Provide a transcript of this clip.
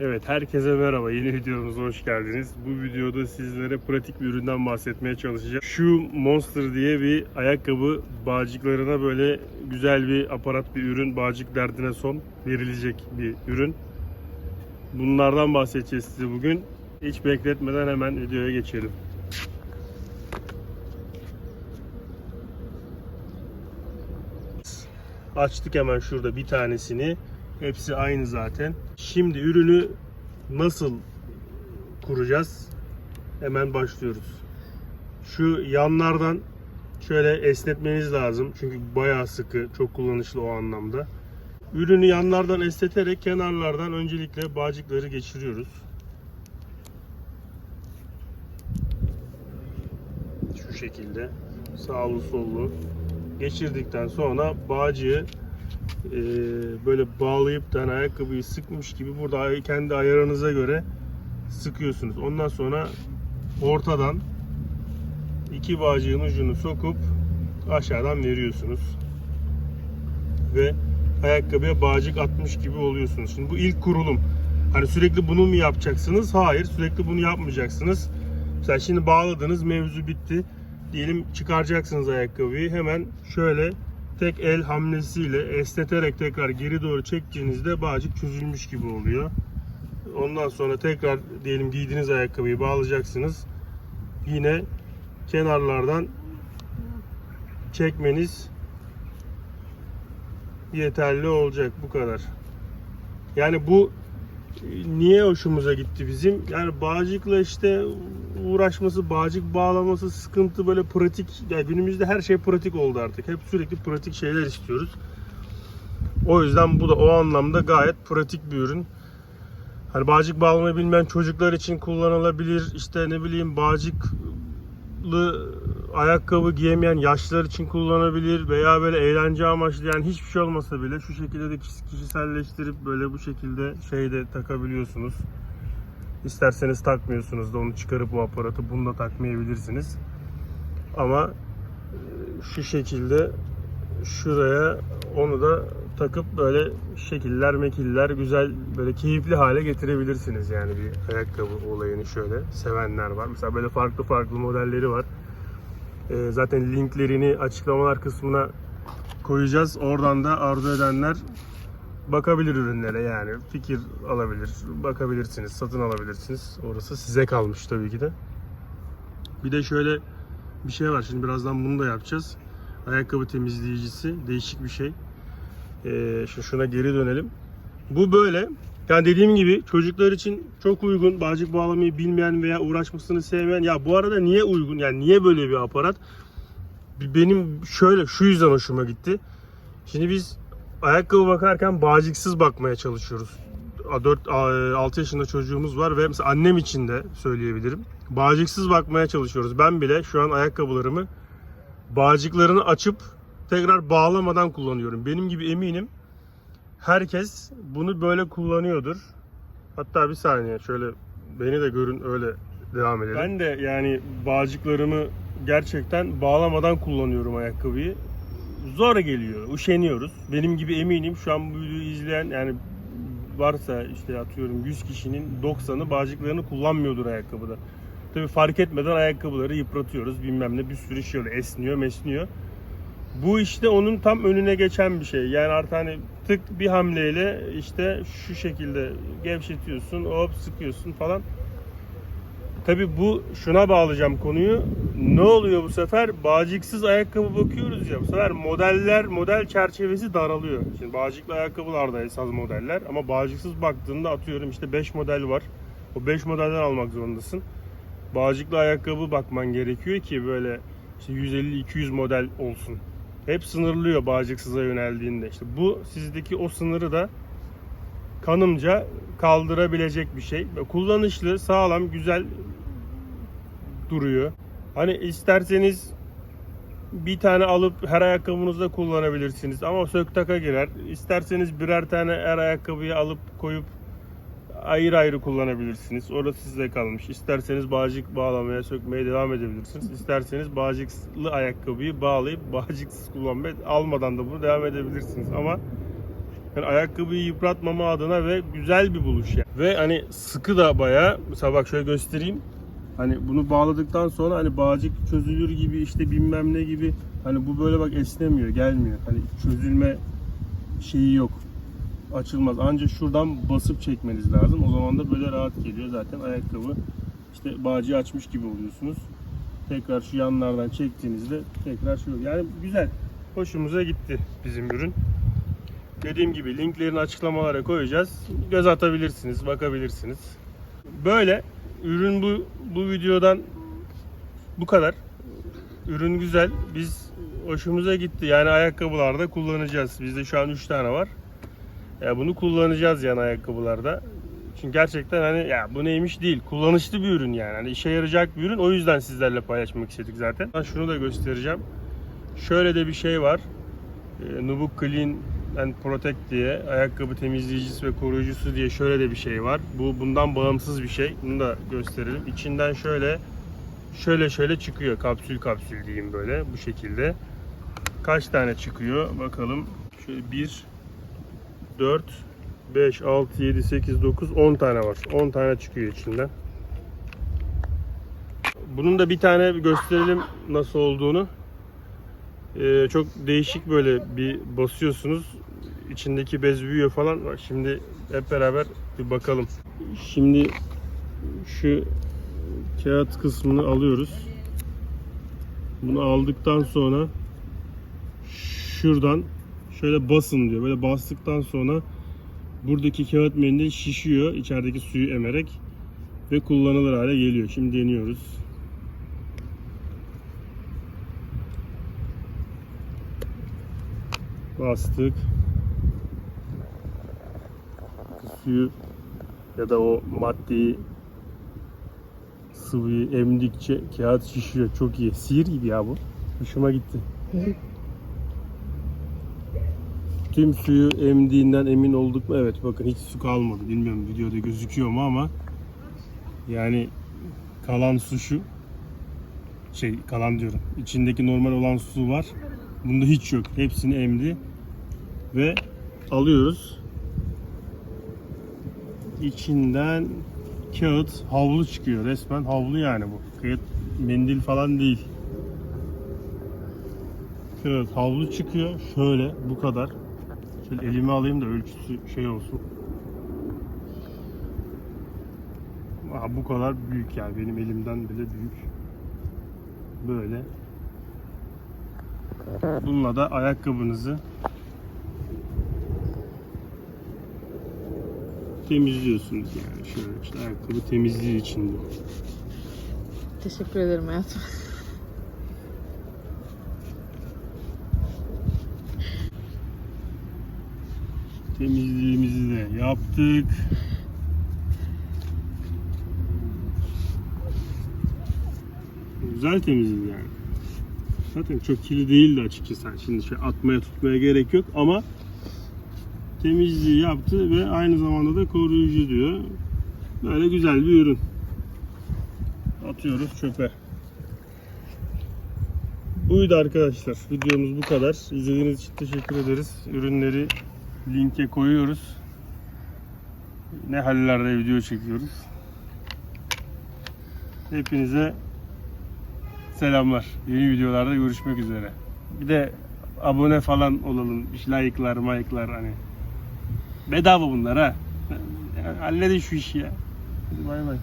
Evet, herkese merhaba. Yeni videomuza hoş geldiniz. Bu videoda sizlere pratik bir üründen bahsetmeye çalışacağım. Şu Monster diye bir ayakkabı bağcıklarına böyle güzel bir aparat bir ürün. Bağcık derdine son verilecek bir ürün. Bunlardan bahsedeceğiz size bugün. Hiç bekletmeden hemen videoya geçelim. Açtık hemen şurada bir tanesini. Hepsi aynı zaten. Şimdi ürünü nasıl kuracağız? Hemen başlıyoruz. Şu yanlardan şöyle esnetmeniz lazım. Çünkü bayağı sıkı, çok kullanışlı o anlamda. Ürünü yanlardan esneterek kenarlardan öncelikle bağcıkları geçiriyoruz. Şu şekilde sağlı sollu geçirdikten sonra bağcığı e, böyle bağlayıp da hani ayakkabıyı sıkmış gibi burada kendi ayarınıza göre sıkıyorsunuz. Ondan sonra ortadan iki bağcığın ucunu sokup aşağıdan veriyorsunuz. Ve ayakkabıya bağcık atmış gibi oluyorsunuz. Şimdi bu ilk kurulum. Hani sürekli bunu mu yapacaksınız? Hayır, sürekli bunu yapmayacaksınız. Mesela şimdi bağladınız, mevzu bitti. Diyelim çıkaracaksınız ayakkabıyı. Hemen şöyle tek el hamlesiyle esneterek tekrar geri doğru çektiğinizde bağcık çözülmüş gibi oluyor. Ondan sonra tekrar diyelim giydiğiniz ayakkabıyı bağlayacaksınız. Yine kenarlardan çekmeniz yeterli olacak bu kadar. Yani bu niye hoşumuza gitti bizim? Yani bağcıkla işte uğraşması, bağcık bağlaması sıkıntı böyle pratik. Yani günümüzde her şey pratik oldu artık. Hep sürekli pratik şeyler istiyoruz. O yüzden bu da o anlamda gayet pratik bir ürün. Hani bağcık bağlamayı bilmeyen çocuklar için kullanılabilir. İşte ne bileyim bağcıklı ayakkabı giyemeyen yaşlılar için kullanabilir veya böyle eğlence amaçlı yani hiçbir şey olmasa bile şu şekilde de kişi- kişiselleştirip böyle bu şekilde şeyde takabiliyorsunuz. İsterseniz takmıyorsunuz da onu çıkarıp o aparatı bunu da takmayabilirsiniz. Ama e, şu şekilde şuraya onu da takıp böyle şekiller mekiller güzel böyle keyifli hale getirebilirsiniz yani bir ayakkabı olayını şöyle sevenler var. Mesela böyle farklı farklı modelleri var. Ee, zaten linklerini açıklamalar kısmına koyacağız. Oradan da arzu edenler bakabilir ürünlere yani fikir alabilir, bakabilirsiniz, satın alabilirsiniz. Orası size kalmış tabii ki de. Bir de şöyle bir şey var. Şimdi birazdan bunu da yapacağız. Ayakkabı temizleyicisi değişik bir şey. Ee, şu şuna geri dönelim. Bu böyle. Yani dediğim gibi çocuklar için çok uygun. Bağcık bağlamayı bilmeyen veya uğraşmasını sevmeyen. Ya bu arada niye uygun? Yani niye böyle bir aparat? Benim şöyle şu yüzden hoşuma gitti. Şimdi biz ayakkabı bakarken bağcıksız bakmaya çalışıyoruz. 4 6 yaşında çocuğumuz var ve mesela annem için de söyleyebilirim. Bağcıksız bakmaya çalışıyoruz. Ben bile şu an ayakkabılarımı bağcıklarını açıp tekrar bağlamadan kullanıyorum. Benim gibi eminim herkes bunu böyle kullanıyordur. Hatta bir saniye şöyle beni de görün öyle devam edelim. Ben de yani bağcıklarımı gerçekten bağlamadan kullanıyorum ayakkabıyı. Zor geliyor, üşeniyoruz. Benim gibi eminim şu an bu videoyu izleyen yani varsa işte atıyorum 100 kişinin 90'ı bağcıklarını kullanmıyordur ayakkabıda. Tabii fark etmeden ayakkabıları yıpratıyoruz bilmem ne bir sürü şey oluyor esniyor mesniyor. Bu işte onun tam önüne geçen bir şey. Yani artık hani tık bir hamleyle işte şu şekilde gevşetiyorsun, hop sıkıyorsun falan. Tabi bu şuna bağlayacağım konuyu. Ne oluyor bu sefer? Bağcıksız ayakkabı bakıyoruz ya. Bu sefer modeller, model çerçevesi daralıyor. Şimdi bağcıklı ayakkabılar da esas modeller ama bağcıksız baktığında atıyorum işte 5 model var. O 5 modelden almak zorundasın. Bağcıklı ayakkabı bakman gerekiyor ki böyle işte 150-200 model olsun. Hep sınırlıyor bağcıksıza yöneldiğinde. İşte bu sizdeki o sınırı da kanımca kaldırabilecek bir şey. Ve Kullanışlı, sağlam, güzel duruyor. Hani isterseniz bir tane alıp her ayakkabınızda kullanabilirsiniz ama sök taka girer. İsterseniz birer tane her ayakkabıyı alıp koyup ayrı ayrı kullanabilirsiniz. Orası size kalmış. İsterseniz bağcık bağlamaya, sökmeye devam edebilirsiniz. İsterseniz bağcıklı ayakkabıyı bağlayıp bağcıksız kullanmaya almadan da bunu devam edebilirsiniz. Ama Yani ayakkabıyı yıpratmama adına ve güzel bir buluş yani. Ve hani sıkı da bayağı. Mesela bak şöyle göstereyim. Hani bunu bağladıktan sonra hani bağcık çözülür gibi işte bilmem ne gibi hani bu böyle bak esnemiyor, gelmiyor. Hani çözülme şeyi yok. Açılmaz. Ancak şuradan basıp çekmeniz lazım. O zaman da böyle rahat geliyor zaten ayakkabı. İşte bağcığı açmış gibi oluyorsunuz. Tekrar şu yanlardan çektiğinizde tekrar şu yani güzel. Hoşumuza gitti bizim ürün. Dediğim gibi linklerini açıklamalara koyacağız. Göz atabilirsiniz, bakabilirsiniz. Böyle ürün bu bu videodan bu kadar. Ürün güzel. Biz hoşumuza gitti. Yani ayakkabılarda kullanacağız. Bizde şu an 3 tane var. Ya bunu kullanacağız yani ayakkabılarda. Çünkü gerçekten hani ya bu neymiş değil. Kullanışlı bir ürün yani. Hani işe yarayacak bir ürün. O yüzden sizlerle paylaşmak istedik zaten. Ben şunu da göstereceğim. Şöyle de bir şey var. E, Nubuk Clean and Protect diye ayakkabı temizleyicisi ve koruyucusu diye şöyle de bir şey var. Bu bundan bağımsız bir şey. Bunu da gösterelim. İçinden şöyle şöyle şöyle çıkıyor. Kapsül kapsül diyeyim böyle bu şekilde. Kaç tane çıkıyor bakalım. Şöyle 1 4 5 6 7 8 9 10 tane var. 10 tane çıkıyor içinden. Bunun da bir tane gösterelim nasıl olduğunu. Ee, çok değişik böyle bir basıyorsunuz. içindeki bez büyüyor falan. Bak şimdi hep beraber bir bakalım. Şimdi şu kağıt kısmını alıyoruz. Bunu aldıktan sonra şuradan şöyle basın diyor. Böyle bastıktan sonra buradaki kağıt mendil şişiyor içerideki suyu emerek ve kullanılır hale geliyor. Şimdi deniyoruz. Bastık. Suyu ya da o maddeyi sıvıyı emdikçe kağıt şişiyor. Çok iyi. Sihir gibi ya bu. Hoşuma gitti. Tüm suyu emdiğinden emin olduk mu? Evet bakın hiç su kalmadı. Bilmiyorum videoda gözüküyor mu ama yani kalan su şu. Şey kalan diyorum. İçindeki normal olan su var. Bunda hiç yok. Hepsini emdi. Ve alıyoruz. İçinden kağıt, havlu çıkıyor. Resmen havlu yani bu. Kağıt mendil falan değil. Kağıt, havlu çıkıyor. Şöyle bu kadar. Şöyle elime alayım da ölçüsü şey olsun. Aha, bu kadar büyük yani benim elimden bile büyük. Böyle. Bununla da ayakkabınızı temizliyorsunuz yani şöyle işte ayakkabı temizliği içinde. Teşekkür ederim hayatım. Temizliğimizi de yaptık. Güzel temizlik yani. Zaten çok kirli değildi açıkçası. Şimdi şey atmaya tutmaya gerek yok ama temizliği yaptı ve aynı zamanda da koruyucu diyor. Böyle güzel bir ürün. Atıyoruz çöpe. Buydu arkadaşlar. Videomuz bu kadar. İzlediğiniz için teşekkür ederiz. Ürünleri linke koyuyoruz. Ne hallerde video çekiyoruz. Hepinize selamlar. Yeni videolarda görüşmek üzere. Bir de abone falan olalım. Like'lar, mayıklar hani. Bedava bunlar ha. Yani halledin şu işi ya. Hadi bay bay.